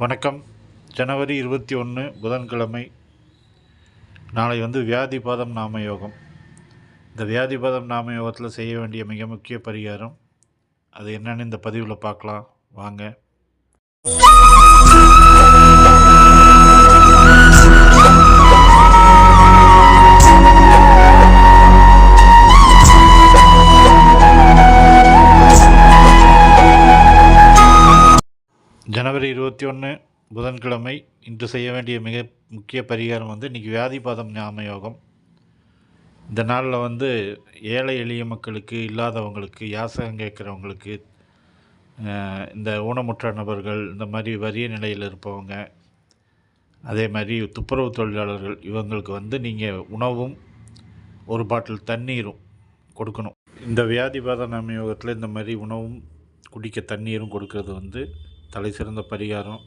வணக்கம். ஜனவரி இருபத்தி ஒன்று புதன்கிழமை. நாளை வந்து வியாதிபாதம் நாம யோகம் இந்த வியாதிபாதம் நாம யோகத்தில் செய்ய வேண்டிய மிக முக்கிய பரிகாரம். அது என்னன்னு இந்த பதிவில் பார்க்கலாம். வாங்க. ஜனவரி இருபத்தி ஒன்று புதன்கிழமை இன்று செய்ய வேண்டிய மிக முக்கிய பரிகாரம் வந்து இன்றைக்கி வியாதிபாதம் ஞாபக யோகம். இந்த நாளில் வந்து ஏழை எளிய மக்களுக்கு இல்லாதவங்களுக்கு யாசகம் கேட்குறவங்களுக்கு இந்த ஊனமுற்ற நபர்கள் இந்த மாதிரி வறிய நிலையில் இருப்பவங்க அதே மாதிரி துப்புரவு தொழிலாளர்கள் இவங்களுக்கு வந்து நீங்கள் உணவும் ஒரு பாட்டில் தண்ணீரும் கொடுக்கணும். இந்த வியாதிபாத நாம யோகத்தில் இந்த மாதிரி உணவும் குடிக்க தண்ணீரும் கொடுக்கறது வந்து தலை சிறந்த பரிகாரம்.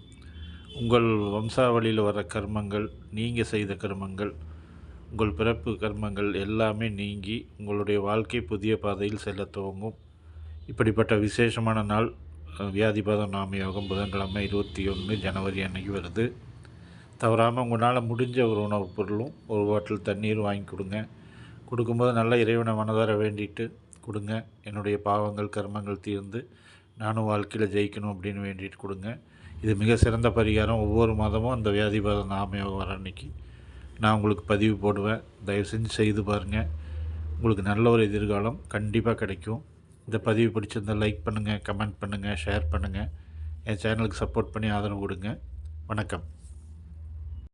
உங்கள் வம்சாவளியில் வர கர்மங்கள் நீங்கள் செய்த கர்மங்கள் உங்கள் பிறப்பு கர்மங்கள் எல்லாமே நீங்கி உங்களுடைய வாழ்க்கை புதிய பாதையில் செல்ல துவங்கும். இப்படிப்பட்ட விசேஷமான நாள் வியாதிபாதம் நாம யோகம் புதன்கிழமை இருபத்தி ஒன்று ஜனவரி அன்னைக்கு வருது. தவறாமல் உங்களால் முடிஞ்ச ஒரு உணவுப் பொருளும் ஒரு பாட்டில் தண்ணீரும் வாங்கி கொடுங்க. கொடுக்கும்போது நல்ல இறைவனை மனதார வேண்டிட்டு கொடுங்க. என்னுடைய பாவங்கள் கர்மங்கள் தீர்ந்து நானும் வாழ்க்கையில் ஜெயிக்கணும் அப்படின்னு வேண்டிட்டு கொடுங்க. இது மிக சிறந்த பரிகாரம். ஒவ்வொரு மாதமும் அந்த வியாதிபாத நாம வர அன்னைக்கு நான் உங்களுக்கு பதிவு போடுவேன். தயவு செஞ்சு செய்து பாருங்கள் உங்களுக்கு நல்ல ஒரு எதிர்காலம் கண்டிப்பாக கிடைக்கும். இந்த பதிவு பிடிச்சிருந்தால் லைக் பண்ணுங்கள் கமெண்ட் பண்ணுங்கள் ஷேர் பண்ணுங்கள் என் சேனலுக்கு சப்போர்ட் பண்ணி ஆதரவு கொடுங்க. வணக்கம்.